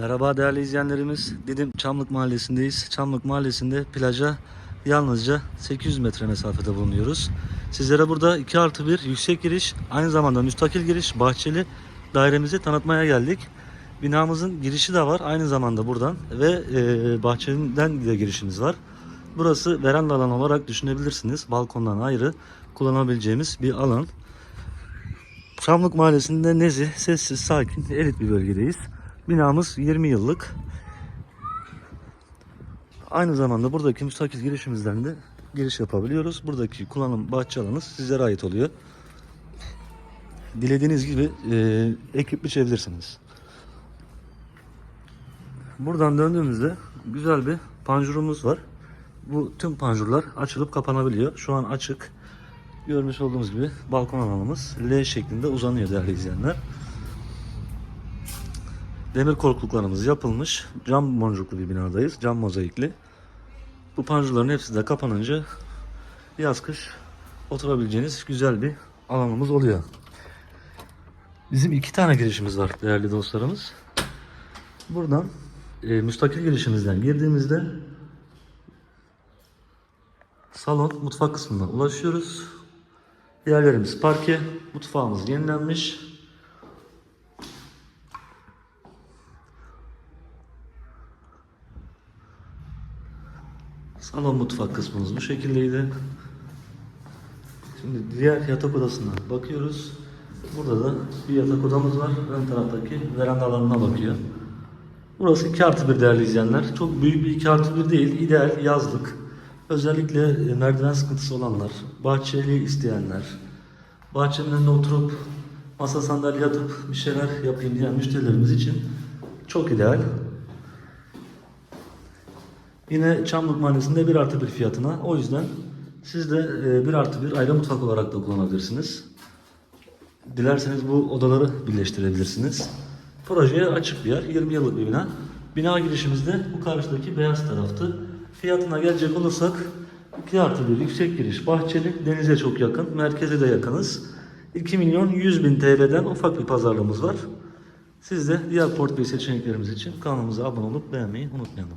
Merhaba değerli izleyenlerimiz. Didim Çamlık Mahallesi'ndeyiz. Çamlık Mahallesi'nde plaja yalnızca 800 metre mesafede bulunuyoruz. Sizlere burada 2 artı 1 yüksek giriş, aynı zamanda müstakil giriş, bahçeli dairemizi tanıtmaya geldik. Binamızın girişi de var aynı zamanda buradan ve e, bahçeden de girişimiz var. Burası veranda alan olarak düşünebilirsiniz. Balkondan ayrı kullanabileceğimiz bir alan. Çamlık Mahallesi'nde nezih, sessiz, sakin, elit bir bölgedeyiz. Binamız 20 yıllık. Aynı zamanda buradaki müstakil girişimizden de giriş yapabiliyoruz. Buradaki kullanım bahçe alanı sizlere ait oluyor. Dilediğiniz gibi e, ekip biçebilirsiniz. Buradan döndüğümüzde güzel bir panjurumuz var. Bu tüm panjurlar açılıp kapanabiliyor. Şu an açık. Görmüş olduğunuz gibi balkon alanımız L şeklinde uzanıyor değerli izleyenler. Demir korkuluklarımız yapılmış. Cam boncuklu bir binadayız. Cam mozaikli. Bu panjurların hepsi de kapanınca yaz kış oturabileceğiniz güzel bir alanımız oluyor. Bizim iki tane girişimiz var değerli dostlarımız. Buradan e, müstakil girişimizden girdiğimizde salon mutfak kısmına ulaşıyoruz. Yerlerimiz parke, mutfağımız yenilenmiş. Salon mutfak kısmımız bu şekildeydi. Şimdi diğer yatak odasına bakıyoruz. Burada da bir yatak odamız var. Ön taraftaki veranda alanına bakıyor. Burası 2 artı 1 değerli izleyenler. Çok büyük bir 2 artı 1 değil. İdeal yazlık. Özellikle e, merdiven sıkıntısı olanlar, bahçeli isteyenler, bahçenin önünde oturup masa sandalye yatıp bir şeyler yapayım diyen müşterilerimiz için çok ideal. Yine Çamlık Mahallesi'nde 1 artı 1 fiyatına. O yüzden siz de 1 artı 1 ayrı mutfak olarak da kullanabilirsiniz. Dilerseniz bu odaları birleştirebilirsiniz. Projeye açık bir yer. 20 yıllık bir bina. Bina girişimizde bu karşıdaki beyaz taraftı. Fiyatına gelecek olursak 2 artı 1 yüksek giriş bahçeli. Denize çok yakın. Merkeze de yakınız. 2 milyon 100 bin TL'den ufak bir pazarlığımız var. Siz de diğer portföy seçeneklerimiz için kanalımıza abone olup beğenmeyi unutmayalım.